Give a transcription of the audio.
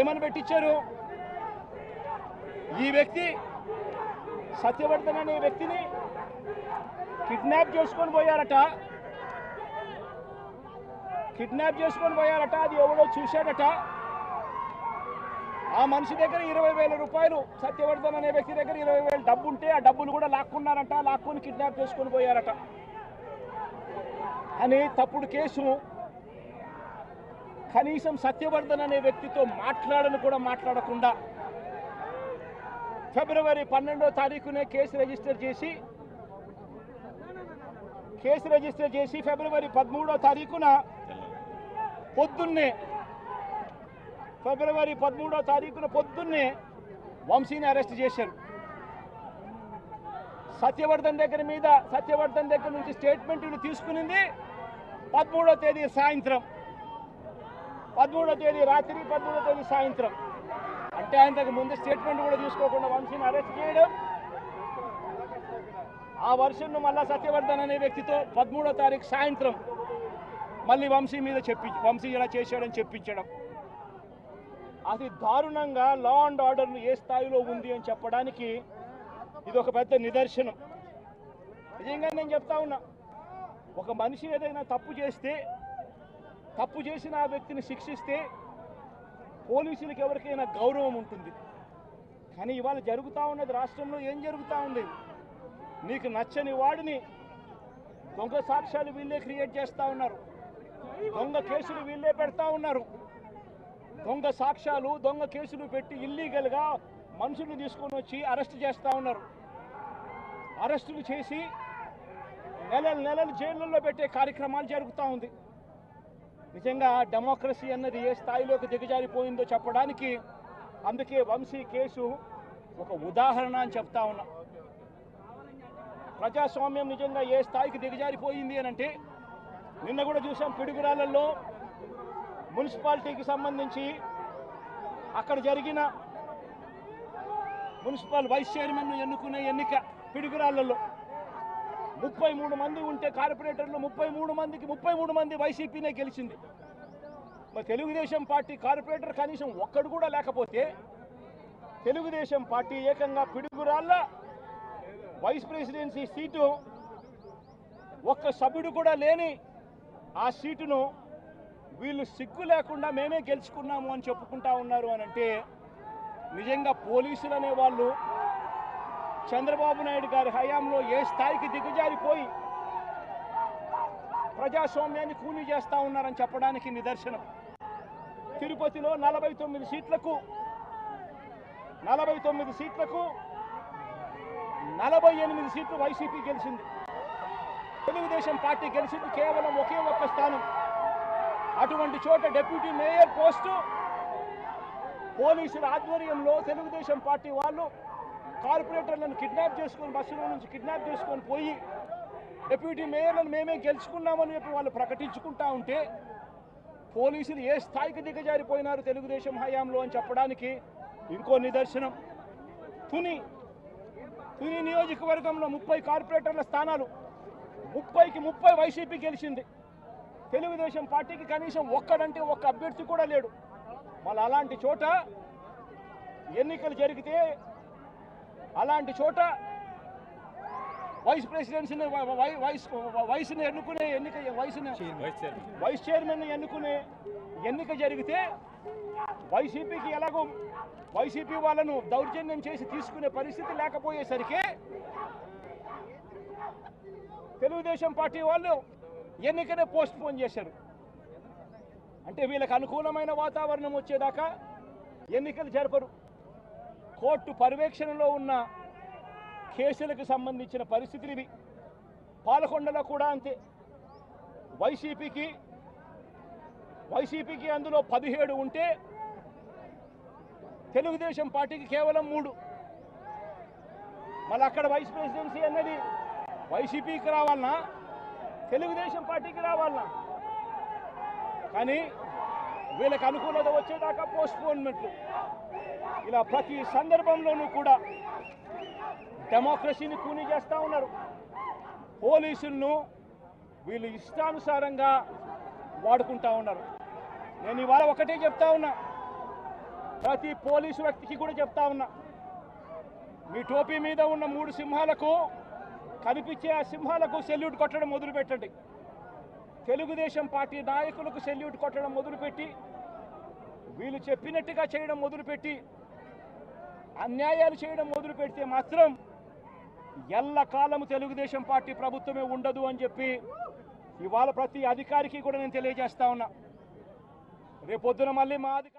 ఏమని పెట్టించారు? ఈ వ్యక్తి సత్యవర్ధన్ అనే వ్యక్తిని కిడ్నాప్ చేసుకొని పోయారట. కిడ్నాప్ చేసుకొని పోయారట. అది ఎవడో చూశాడట. ఆ మనిషి దగ్గర ఇరవై వేల రూపాయలు సత్యవర్ధన్ అనే వ్యక్తి దగ్గర ఇరవై వేలు డబ్బు ఉంటే ఆ డబ్బులు కూడా లాక్కున్నారంట. లాక్కొని కిడ్నాప్ చేసుకొని పోయారట. అని తప్పుడు కేసు కనీసం సత్యవర్ధన్ అనే వ్యక్తితో మాట్లాడను కూడా మాట్లాడకుండా ఫిబ్రవరి పన్నెండో తారీఖునే కేసు రిజిస్టర్ చేసి కేసు రిజిస్టర్ చేసి ఫిబ్రవరి పదమూడో తారీఖున పొద్దున్నే ఫిబ్రవరి పదమూడో తారీఖున పొద్దున్నే వంశీని అరెస్ట్ చేశారు. సత్యవర్ధన్ దగ్గర మీద సత్యవర్ధన్ దగ్గర నుంచి స్టేట్మెంట్లు తీసుకునింది పదమూడో తేదీ సాయంత్రం. పదమూడో తేదీ రాత్రి పదమూడో తేదీ సాయంత్రం. అంటే ఆయనకు ముందు స్టేట్మెంట్ కూడా తీసుకోకుండా వంశీని అరెస్ట్ చేయడం. ఆ వర్షంను మళ్ళా సత్యవర్ధన్ అనే వ్యక్తితో పదమూడో తారీఖు సాయంత్రం మళ్ళీ వంశీ మీద చెప్పి వంశీ ఇలా చేశాడని చెప్పించడం. అది దారుణంగా లా అండ్ ఆర్డర్ ఏ స్థాయిలో ఉంది అని చెప్పడానికి ఇది ఒక పెద్ద నిదర్శనం. నిజంగా నేను చెప్తా ఉన్నా ఒక మనిషి ఏదైనా తప్పు చేస్తే తప్పు చేసిన ఆ వ్యక్తిని శిక్షిస్తే పోలీసులకు ఎవరికైనా గౌరవం ఉంటుంది. కానీ ఇవాళ జరుగుతూ ఉన్నది రాష్ట్రంలో ఏం జరుగుతూ ఉంది? నీకు నచ్చని వాడిని దొంగ సాక్ష్యాలు వీళ్ళే క్రియేట్ చేస్తూ ఉన్నారు. దొంగ కేసులు వీళ్ళే పెడతా ఉన్నారు. దొంగ సాక్ష్యాలు దొంగ కేసులు పెట్టి ఇల్లీగల్గా మనుషులు తీసుకొని వచ్చి అరెస్ట్ చేస్తూ ఉన్నారు. అరెస్టులు చేసి నెలలు నెలలు జైళ్ళల్లో పెట్టే కార్యక్రమాలు జరుగుతూ ఉంది. నిజంగా డెమోక్రసీ అన్నది ఏ స్థాయిలోకి దిగజారిపోయిందో చెప్పడానికి అందుకే వంశీ కేసు ఒక ఉదాహరణ అని చెప్తా ఉన్నా. ప్రజాస్వామ్యం నిజంగా ఏ స్థాయికి దిగజారిపోయింది అని అంటే నిన్న కూడా చూసాం పిడుగురాళ్ళల్లో మున్సిపాలిటీకి సంబంధించి అక్కడ జరిగిన మున్సిపల్ వైస్ చైర్మన్ను ఎన్నుకునే ఎన్నిక పిడుగురాళ్ళల్లో ముప్పై మూడు మంది ఉంటే కార్పొరేటర్లు ముప్పై మూడు మందికి ముప్పై మూడు మంది వైసీపీనే గెలిచింది. మరి తెలుగుదేశం పార్టీ కార్పొరేటర్ కనీసం ఒక్కడు కూడా లేకపోతే తెలుగుదేశం పార్టీ ఏకంగా పిడుగురాళ్ళ వైస్ ప్రెసిడెన్సీ సీటు ఒక్క సభ్యుడు కూడా లేని ఆ సీటును వీళ్ళు సిగ్గు లేకుండా మేమే గెలుచుకున్నాము అని చెప్పుకుంటా ఉన్నారు అని అంటే నిజంగా పోలీసులు అనే వాళ్ళు చంద్రబాబు నాయుడు గారి హయాంలో ఏ స్థాయికి దిగజారిపోయి ప్రజాస్వామ్యాన్ని కూలీ చేస్తా ఉన్నారని చెప్పడానికి నిదర్శనం. తిరుపతిలో నలభై తొమ్మిది సీట్లకు నలభై తొమ్మిది సీట్లకు నలభై ఎనిమిది సీట్లు వైసీపీ గెలిచింది. తెలుగుదేశం పార్టీ గెలిచింది కేవలం ఒకే ఒక్క స్థానం. అటువంటి చోట డిప్యూటీ మేయర్ పోస్టు పోలీసుల ఆధ్వర్యంలో తెలుగుదేశం పార్టీ వాళ్ళు కార్పొరేటర్లను కిడ్నాప్ చేసుకొని బస్సులో నుంచి కిడ్నాప్ చేసుకొని పోయి డిప్యూటీ మేయర్లను మేమే గెలుచుకున్నామని చెప్పి వాళ్ళు ప్రకటించుకుంటా ఉంటే పోలీసులు ఏ స్థాయికి దిగజారిపోయినారు తెలుగుదేశం హయాంలో అని చెప్పడానికి ఇంకో నిదర్శనం. తుని తుని నియోజకవర్గంలో ముప్పై కార్పొరేటర్ల స్థానాలు ముప్పైకి ముప్పై వైసీపీ గెలిచింది. తెలుగుదేశం పార్టీకి కనీసం ఒక్కడంటే ఒక్క అభ్యర్థి కూడా లేడు. మళ్ళీ అలాంటి చోట ఎన్నికలు జరిగితే అలాంటి చోట వైస్ ప్రెసిడెన్సీని వైస్ వయసుని ఎన్నుకునే ఎన్నిక వయసుని వైస్ చైర్మన్ ఎన్నుకునే ఎన్నిక జరిగితే వైసీపీకి ఎలాగో వైసీపీ వాళ్ళను దౌర్జన్యం చేసి తీసుకునే పరిస్థితి లేకపోయేసరికి తెలుగుదేశం పార్టీ వాళ్ళు ఎన్నికనే పోస్ట్ పోన్ చేశారు. అంటే వీళ్ళకి అనుకూలమైన వాతావరణం వచ్చేదాకా ఎన్నికలు జరపరు. కోర్టు పర్యవేక్షణలో ఉన్న కేసులకు సంబంధించిన పరిస్థితులు ఇవి. పాలకొండలో కూడా అంతే. వైసీపీకి వైసీపీకి అందులో పదిహేడు ఉంటే తెలుగుదేశం పార్టీకి కేవలం మూడు. మళ్ళీ అక్కడ వైస్ ప్రెసిడెన్సీ అన్నది వైసీపీకి రావాలన్నా తెలుగుదేశం పార్టీకి రావాలన్నా కానీ వీళ్ళకి అనుకూలత వచ్చేదాకా పోస్ట్పోన్మెంట్లు ఇలా ప్రతి సందర్భంలోనూ కూడా డెమోక్రసీని కూని చేస్తూ ఉన్నారు. పోలీసులను వీళ్ళు ఇష్టానుసారంగా వాడుకుంటా ఉన్నారు. నేను ఇవాళ ఒకటే చెప్తా ఉన్నా. ప్రతి పోలీసు వ్యక్తికి కూడా చెప్తా ఉన్నా. మీ టోపీ మీద ఉన్న మూడు సింహాలకు కనిపించే ఆ సింహాలకు సెల్యూట్ కొట్టడం మొదలుపెట్టండి. తెలుగుదేశం పార్టీ నాయకులకు సెల్యూట్ కొట్టడం మొదలుపెట్టి వీళ్ళు చెప్పినట్టుగా చేయడం మొదలుపెట్టి అన్యాయాలు చేయడం మొదలు పెడితే మాత్రం ఎల్లకాలము తెలుగుదేశం పార్టీ ప్రభుత్వమే ఉండదు అని చెప్పి ఇవాళ ప్రతి అధికారికి కూడా నేను తెలియజేస్తా ఉన్నా. రేపొద్దున మళ్ళీ మా అధికారి